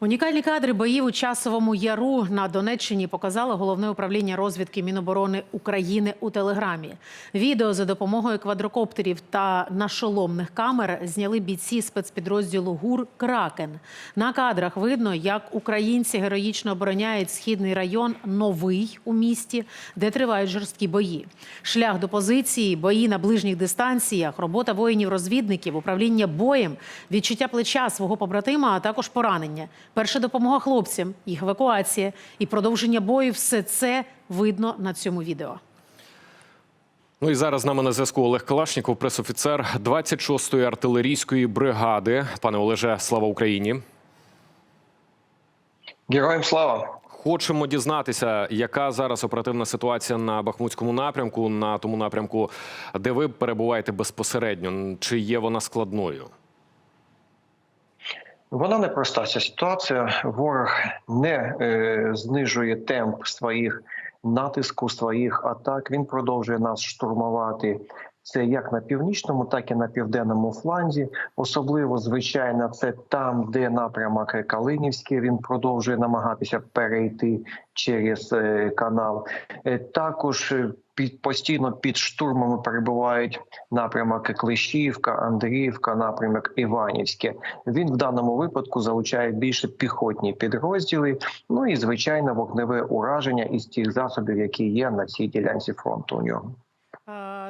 Унікальні кадри боїв у часовому яру на Донеччині показало головне управління розвідки Міноборони України у телеграмі. Відео за допомогою квадрокоптерів та нашоломних камер зняли бійці спецпідрозділу ГУР Кракен. На кадрах видно, як українці героїчно обороняють східний район Новий у місті, де тривають жорсткі бої. Шлях до позиції, бої на ближніх дистанціях, робота воїнів-розвідників, управління боєм, відчуття плеча свого побратима, а також поранення. Перша допомога хлопцям, їх евакуація і продовження бою все це видно на цьому відео. Ну і зараз з нами на зв'язку Олег Калашніков, пресофіцер 26-ї артилерійської бригади. Пане Олеже, слава Україні. Героям слава! Хочемо дізнатися, яка зараз оперативна ситуація на Бахмутському напрямку, на тому напрямку, де ви перебуваєте безпосередньо. Чи є вона складною? Вона непроста ця ситуація. Ворог не е, знижує темп своїх натиску, своїх атак. Він продовжує нас штурмувати. Це як на північному, так і на південному фланзі. Особливо, звичайно, це там, де напрямок Калинівський. Він продовжує намагатися перейти через е, канал. Е, Також е, під постійно під штурмами перебувають напрямок Клещівка, Андріївка, напрямок Іванівське. Він в даному випадку залучає більше піхотні підрозділи. Ну і звичайно, вогневе ураження із тих засобів, які є на цій ділянці фронту. У нього.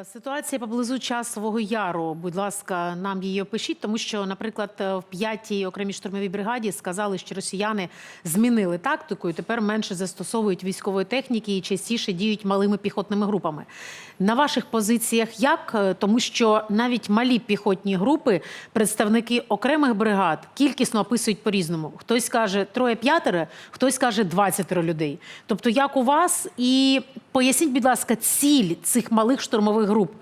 Ситуація поблизу часового яру. Будь ласка, нам її опишіть, тому що, наприклад, е, в п'ятій окремій штурмовій бригаді сказали, що росіяни змінили тактику і тепер менше застосовують військової техніки і частіше діють малими піхотними групами. На ваших позиціях як? Е, Тому що навіть малі піхотні групи, представники окремих бригад, кількісно описують по-різному. Хтось каже троє-п'ятеро, хтось каже 20 людей. Тобто, як у вас? І поясніть, будь ласка, ціль цих малих штурмових груп.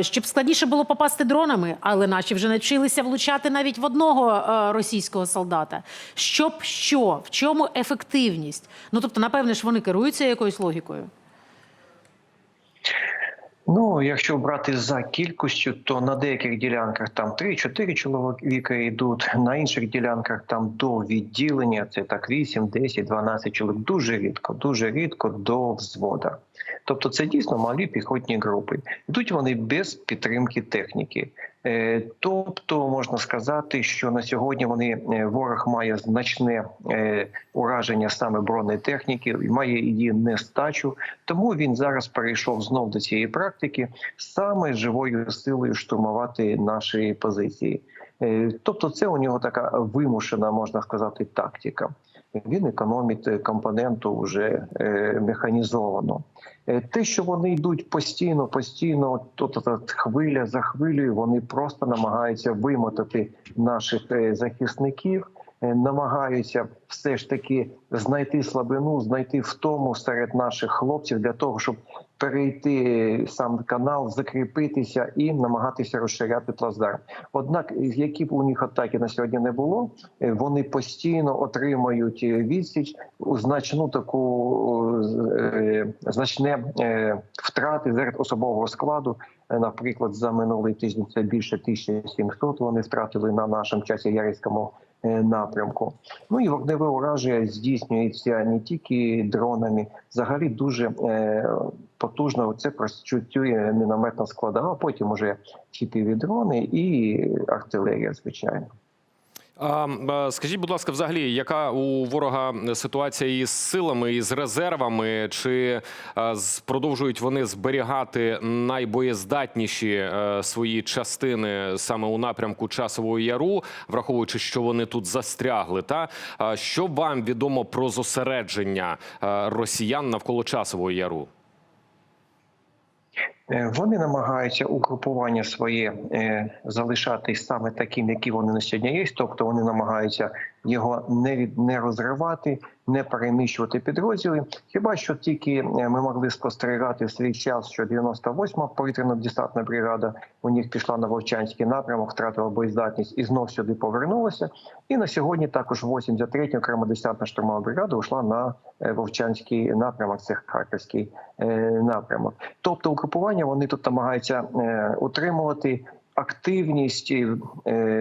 Щоб складніше було попасти дронами, але наші вже навчилися влучати навіть в одного е, російського солдата. Щоб що? В чому ефективність? Ну тобто, напевне ж, вони керуються якоюсь логікою. Ну, якщо брати за кількістю, то на деяких ділянках там 3-4 чоловіка йдуть, на інших ділянках там до відділення це так 8, 10, 12 чоловік. Дуже рідко, дуже рідко до взвода. Тобто це дійсно малі піхотні групи. Йдуть вони без підтримки техніки. Е, Тобто можна сказати, що на сьогодні вони е, ворог має значне е, ураження саме бронетехніки, має її нестачу. Тому він зараз перейшов знов до цієї практики саме живою силою штурмувати наші позиції. Тобто, це у нього така вимушена, можна сказати, тактика. Він економить компоненту вже е, механізовано. Е, Те, що вони йдуть постійно, постійно, то, от хвиля за хвилею, вони просто намагаються вимотати наших е, захисників, е, намагаються все ж таки знайти слабину, знайти втому серед наших хлопців для того, щоб перейти сам канал, закріпитися і намагатися розширяти плацдарм. Однак, які б у них атаки на сьогодні не було, е, вони постійно отримають е, відсіч у значну таку е, значне е, втрати серед особового складу. Е, Наприклад, за минулий тиждень це більше 1700 вони втратили на нашому часі ярицькому е, напрямку. Ну і вогневе ураження здійснюється не тільки дронами, взагалі дуже е, потужно це прочуттює мінометна складова, потім уже чіпіві дрони і артилерія, звичайно. Скажіть, будь ласка, взагалі, яка у ворога ситуація із силами, із резервами? Чи продовжують вони зберігати найбоєздатніші е, свої частини саме у напрямку часового яру, враховуючи, що вони тут застрягли? Та що вам відомо про зосередження е, росіян навколо часового яру? Е, Вони намагаються угрупування своє е, залишати саме таким, які вони на сьогодні є. Тобто вони намагаються його не від не розривати, не переміщувати підрозділи. Хіба що тільки е, ми могли спостерігати в свій час, що 98-ма повітряно-десантна бригада у них пішла на Вовчанський напрямок, втратила боєздатність і знов сюди повернулася. І на сьогодні також 83-я окрема десантна штурмова бригада йшла на е, Вовчанський напрямок, це Харківський е, напрямок. Тобто угрупування вони тут намагаються утримувати активність, е,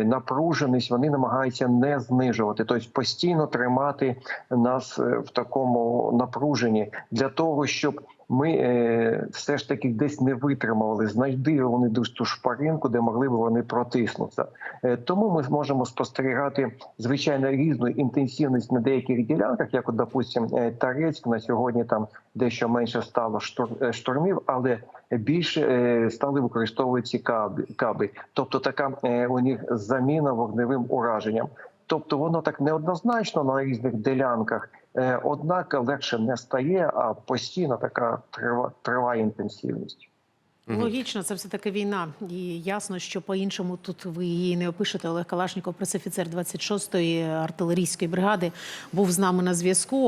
напруженість вони намагаються не знижувати, тобто постійно тримати нас е, в такому напруженні для того, щоб ми е, все ж таки десь не витримували, знайди вони десь ту шпаринку, де могли б вони протиснутися. Е, тому ми зможемо спостерігати звичайно різну інтенсивність на деяких ділянках, як, от, допустим, е, Тарецьк на сьогодні там дещо менше стало е, штурмів, але більше е, стали використовувати ці каби. Тобто така е, у них заміна вогневим ураженням. Тобто воно так неоднозначно на різних ділянках, однак легше не стає, а постійно така трива, триває інтенсивність. Логічно, це все таки війна, і ясно, що по-іншому тут ви її не опишете. Олег Калашніков, пресофіцер 26-ї артилерійської бригади, був з нами на зв'язку.